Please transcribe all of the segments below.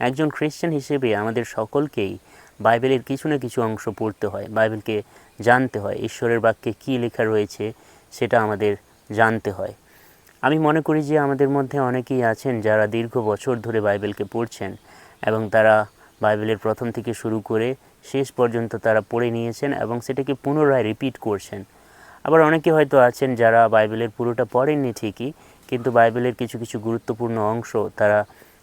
একজন খ্রিশ্চান হিসেবে আমাদের সকলকেই বাইবেলের কিছু না কিছু অংশ পড়তে হয়, বাইবেলকে জানতে হয়, ঈশ্বরের বাক্যে কী লেখা রয়েছে সেটা আমাদের জানতে হয়। আমি মনে করি যে আমাদের মধ্যে অনেকেই আছেন যারা দীর্ঘ বছর ধরে বাইবেলকে পড়ছেন এবং তারা বাইবেলের প্রথম থেকে শুরু করে শেষ পর্যন্ত তারা পড়ে নিয়েছেন এবং সেটাকে পুনরায় রিপিট করছেন। আবার অনেকে হয়তো আছেন যারা বাইবেলের পুরোটা পড়েননি ঠিকই, কিন্তু বাইবেলের কিছু কিছু গুরুত্বপূর্ণ অংশ তারা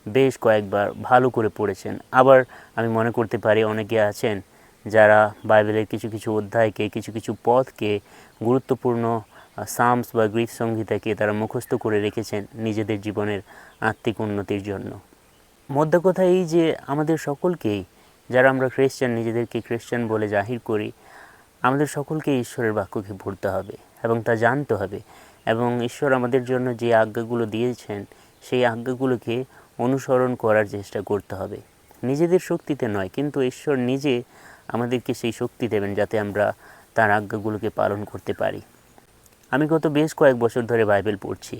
বেশ কয়েকবার ভালো করে পড়েছেন। আবার আমি মনে করতে পারি অনেকে আছেন যারা বাইবেলের কিছু কিছু অধ্যায়কে, কিছু কিছু পথকে, গুরুত্বপূর্ণ সামস বা গ্রিক সংহিতাকে তারা মুখস্থ করে রেখেছেন নিজেদের জীবনের আত্মিক উন্নতির জন্য। মধ্য কথা এই যে আমাদের সকলকেই, যারা আমরা খ্রিস্টান, নিজেদেরকে খ্রিস্টান বলে জাহির করি, আমাদের সকলকে ঈশ্বরের বাক্যকে পড়তে হবে এবং তা জানতে হবে। এবং ঈশ্বর আমাদের জন্য যে আজ্ঞাগুলো দিয়েছেন, সেই আজ্ঞাগুলোকে অনুসরণ করার চেষ্টা করতে হবে। নিজেদের শক্তিতে নয়, কিন্তু ঈশ্বর নিজে আমাদেরকে সেই শক্তি দেবেন যাতে আমরা তার আজ্ঞাগুলোকে পালন করতে পারি। আমি গত বেশ কয়েক বছর ধরে বাইবেল পড়ছি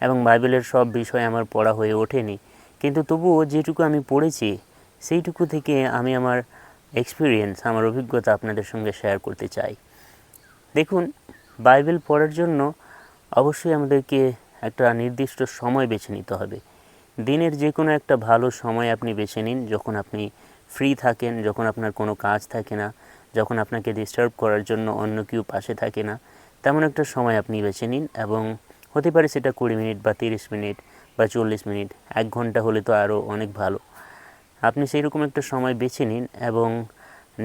এবং বাইবেলের সব বিষয় আমার পড়া হয়ে ওঠেনি, কিন্তু তবুও যেটুকু আমি পড়েছি, সেইটুকু থেকে আমি আমার এক্সপিরিয়েন্স আমার অভিজ্ঞতা আপনাদের সঙ্গে শেয়ার করতে চাই। দেখুন, বাইবেল পড়ার জন্য অবশ্যই আমাদেরকে একটা নির্দিষ্ট সময় বেছে নিতে হবে। দিনের যে কোনো একটা ভালো সময় আপনি বেছে নিন, যখন আপনি ফ্রি থাকেন, যখন আপনার কোনো কাজ থাকে না, যখন আপনাকে ডিস্টার্ব করার জন্য অন্য কেউ পাশে থাকে না, তেমন একটা সময় আপনি বেছে নিন এবং হতে পারে সেটা কুড়ি মিনিট বা তিরিশ মিনিট বা চল্লিশ মিনিট, এক ঘণ্টা হলে তো আরও অনেক ভালো। আপনি সেই রকম একটা সময় বেছে নিন এবং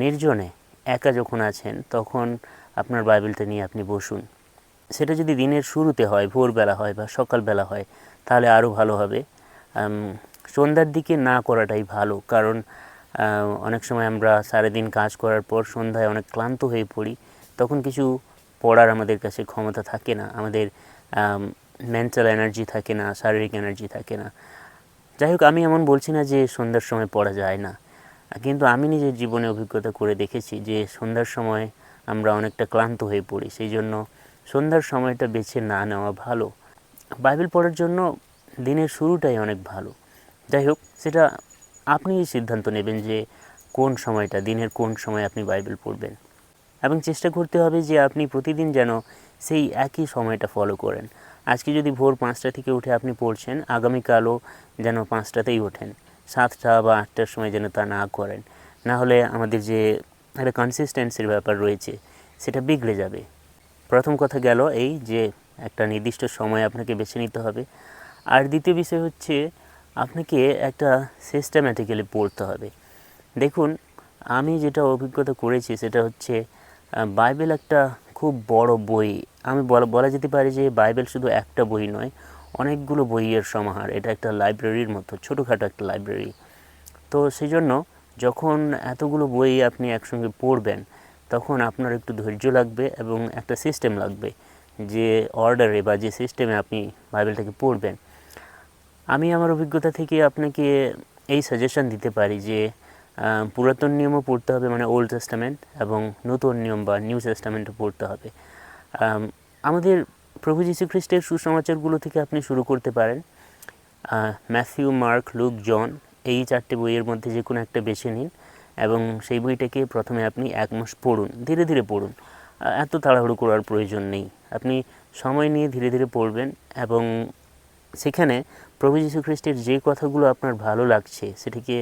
নির্জনে একা যখন আছেন, তখন আপনার বাইবেলটা নিয়ে আপনি বসুন। সেটা যদি দিনের শুরুতে হয়, ভোরবেলা হয় বা সকালবেলা হয়, তাহলে আরও ভালো হবে। সন্ধ্যার দিকে না করাটাই ভালো। কারণ অনেক সময় আমরা সারাদিন কাজ করার পর সন্ধ্যায় অনেক ক্লান্ত হয়ে পড়ি, তখন কিছু পড়ার আমাদের কাছে ক্ষমতা থাকে না। আমাদের মেন্টাল এনার্জি থাকে না, শারীরিক এনার্জি থাকে না। যাই হোক, আমি এমন বলছি না যে সন্ধ্যার সময় পড়া যায় না। কিন্তু আমি নিজের জীবনে অভিজ্ঞতা করে দেখেছি যে সন্ধ্যার সময় আমরা অনেকটা ক্লান্ত হয়ে পড়ি। সেই জন্য সন্ধ্যার সময়টা বেছে না নেওয়া ভালো। বাইবেল পড়ার জন্য দিনের শুরুটাই অনেক ভালো। যাই হোক সেটা আপনি সিদ্ধান্ত নেবেন যে কোন সময়টা, দিনের কোন সময় আপনি বাইবেল পড়বেন। এবং চেষ্টা করতে হবে যে আপনি প্রতিদিন যেন সেই একই সময়টা ফলো করেন। আজকে যদি ভোর পাঁচটা থেকে উঠে আপনি পড়ছেন, আগামীকালও যেন পাঁচটাতেই ওঠেন। সাতটা বা আটটার সময় যেন তা না করেন। না হলে আমাদের যে একটা কনসিস্টেন্সির ব্যাপার রয়েছে, সেটা বিগড়ে যাবে। প্রথম কথা গেল এই যে একটা নির্দিষ্ট সময় আপনাকে বেছে নিতে হবে। আর দ্বিতীয় বিষয় হচ্ছে আপনাকে একটা সিস্টেম্যাটিক্যালি পড়তে হবে। দেখুন, আমি যেটা অভিজ্ঞতা করেছি সেটা হচ্ছে বাইবেল একটা খুব বড় বই। আমি বলা যেতে পারে যে বাইবেল শুধু একটা বই নয়, অনেকগুলো বইয়ের সমাহার। এটা একটা লাইব্রেরির মতো, ছোটোখাটো একটা লাইব্রেরি তো সেই জন্য যখন এতগুলো বই আপনি একসঙ্গে পড়বেন, তখন আপনার একটু ধৈর্য লাগবে এবং একটা সিস্টেম লাগবে যে অর্ডারে বা যে সিস্টেমে আপনি বাইবেলটাকে পড়বেন। আমি আমার অভিজ্ঞতা থেকে আপনাকে এই সাজেশন দিতে পারি যে পুরাতন নিয়মও পড়তে হবে মানে ওল্ড টেস্টামেন্ট এবং নতুন নিয়ম বা নিউ টেস্টামেন্টও পড়তে হবে। আমাদের প্রভু যীশু খ্রিস্টের সুসমাচারগুলো থেকে আপনি শুরু করতে পারেন। ম্যাথিউ, মার্ক, লুক, জন, এই চারটে বইয়ের মধ্যে যে কোনো একটা বেছে নিন এবং সেই বইটাকে প্রথমে আপনি এক মাস পড়ুন, ধীরে ধীরে পড়ুন। এত তাড়াহুড়ো করার প্রয়োজন নেই। আপনি সময় নিয়ে ধীরে ধীরে পড়বেন এবং সেখানে প্রভু যীশু খ্রিস্টের যে কথাগুলো আপনার ভালো লাগছে, সেটিকে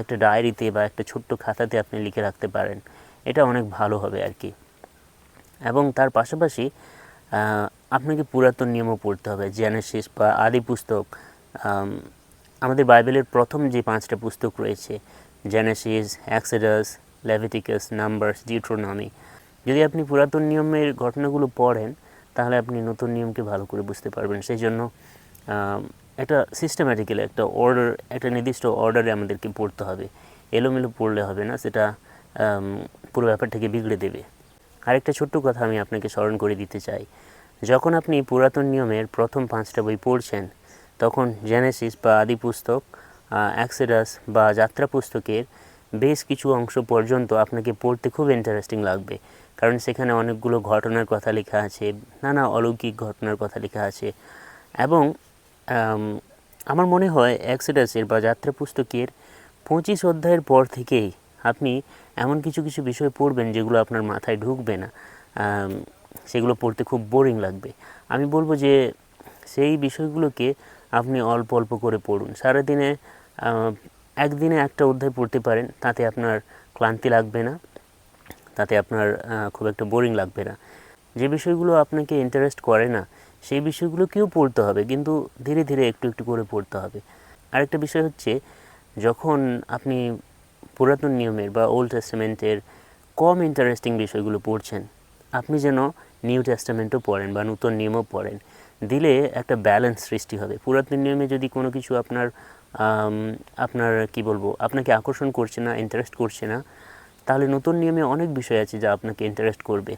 একটা ডায়েরিতে বা একটা ছোট্ট খাতাতে আপনি লিখে রাখতে পারেন, এটা অনেক ভালো হবে আর কি। এবং তার পাশাপাশি আপনাকে পুরাতন নিয়মও পড়তে হবে জেনেসিস বা আদি পুস্তক আমাদের বাইবেলের প্রথম যে পাঁচটা পুস্তক রয়েছে Genesis Exodus Leviticus Numbers Deuteronomy যদি আপনি পুরাতন নিয়মের ঘটনাগুলো পড়েন, তাহলে আপনি নতুন নিয়মকে ভালো করে বুঝতে পারবেন। সেই জন্য একটা সিস্টেম্যাটিক্যালি একটা অর্ডার একটা নির্দিষ্ট অর্ডারে আমাদেরকে পড়তে হবে। এলোমেলো পড়লে হবে না, সেটা পুরো ব্যাপারটাকে বিগড়ে দেবে। আরেকটা ছোট্ট কথা আমি আপনাকে স্মরণ করে দিতে চাই। যখন আপনি পুরাতন নিয়মের প্রথম পাঁচটা বই পড়ছেন, তখন জেনেসিস বা আদি পুস্তক অ্যাক্সেডাস বা যাত্রা পুস্তকের বেশ কিছু অংশ পর্যন্ত আপনাকে পড়তে খুব ইন্টারেস্টিং লাগবে। কারণ সেখানে অনেকগুলো ঘটনার কথা লেখা আছে, নানা অলৌকিক ঘটনার কথা লেখা আছে এবং আমার মনে হয় অ্যাক্সেডাসের বা যাত্রা পুস্তকের পঁচিশ অধ্যায়ের পর থেকেই আপনি এমন কিছু কিছু বিষয় পড়বেন যেগুলো আপনার মাথায় ঢুকবে না। সেগুলো পড়তে খুব বোরিং লাগবে। আমি বলব যে সেই বিষয়গুলোকে আপনি অল্প অল্প করে পড়ুন। সারাদিনে একদিনে একটা অধ্যায় পড়তে পারেন, তাতে আপনার ক্লান্তি লাগবে না, তাতে আপনার খুব একটা বোরিং লাগবে না। যে বিষয়গুলো আপনাকে ইন্টারেস্ট করে না সেই বিষয়গুলোকেও পড়তে হবে, কিন্তু ধীরে ধীরে একটু একটু করে পড়তে হবে। আরেকটা বিষয় হচ্ছে, যখন আপনি পুরাতন নিয়মের বা ওল্ড টেস্টামেন্টের কম ইন্টারেস্টিং বিষয়গুলো পড়ছেন, আপনি যেন নিউ টেস্টামেন্টও পড়েন বা নতুন নিয়মও পড়েন, দিলে একটা ব্যালেন্স সৃষ্টি হবে। পুরাতন নিয়মে যদি কোনো কিছু আপনার আপনার কি বলব, আপনাকে আকর্ষণ করছে না ইন্টারেস্ট করছে না, তাহলে নতুন নিয়মে অনেক বিষয় আছে যা আপনাকে ইন্টারেস্ট করবে।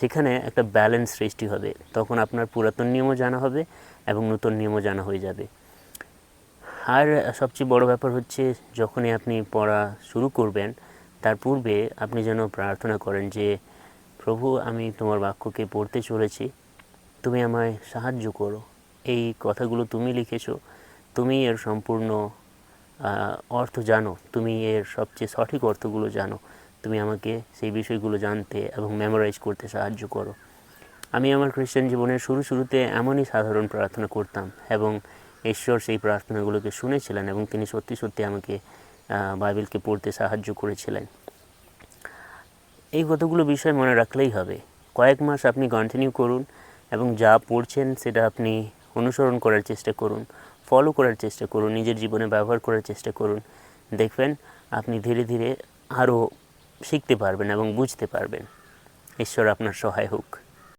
সেখানে একটা ব্যালেন্স সৃষ্টি হবে। তখন আপনার পুরাতন নিয়মও জানা হবে এবং নতুন নিয়মও জানা হয়ে যাবে। আর সবচেয়ে বড় ব্যাপার হচ্ছে, যখনই আপনি পড়া শুরু করবেন, তার পূর্বে আপনি যেন প্রার্থনা করেন যে, প্রভু, আমি তোমার বাক্যকে পড়তে চলেছি, তুমি আমায় সাহায্য করো। এই কথাগুলো তুমি লিখেছো, তুমি এর সম্পূর্ণ অর্থ জানো, তুমি এর সবচেয়ে সঠিক অর্থগুলো জানো। তুমি আমাকে সেই বিষয়গুলো জানতে এবং মেমোরাইজ করতে সাহায্য করো। আমি আমার খ্রিস্টান জীবনের শুরু শুরুতে এমনই সাধারণ প্রার্থনা করতাম এবং ঈশ্বর সেই প্রার্থনাগুলোকে শুনেছিলেন এবং তিনি সত্যি সত্যি আমাকে বাইবেলকে পড়তে সাহায্য করেছিলেন। এই কতগুলো বিষয় মনে রাখলেই হবে। কয়েক মাস আপনি কন্টিনিউ করুন এবং যা পড়ছেন সেটা আপনি অনুসরণ করার চেষ্টা করুন ফলো করার চেষ্টা করুন, নিজের জীবনে ব্যবহার করার চেষ্টা করুন। দেখবেন আপনি ধীরে ধীরে আরও শিখতে পারবেন এবং বুঝতে পারবেন। ঈশ্বর আপনার সহায় হোক।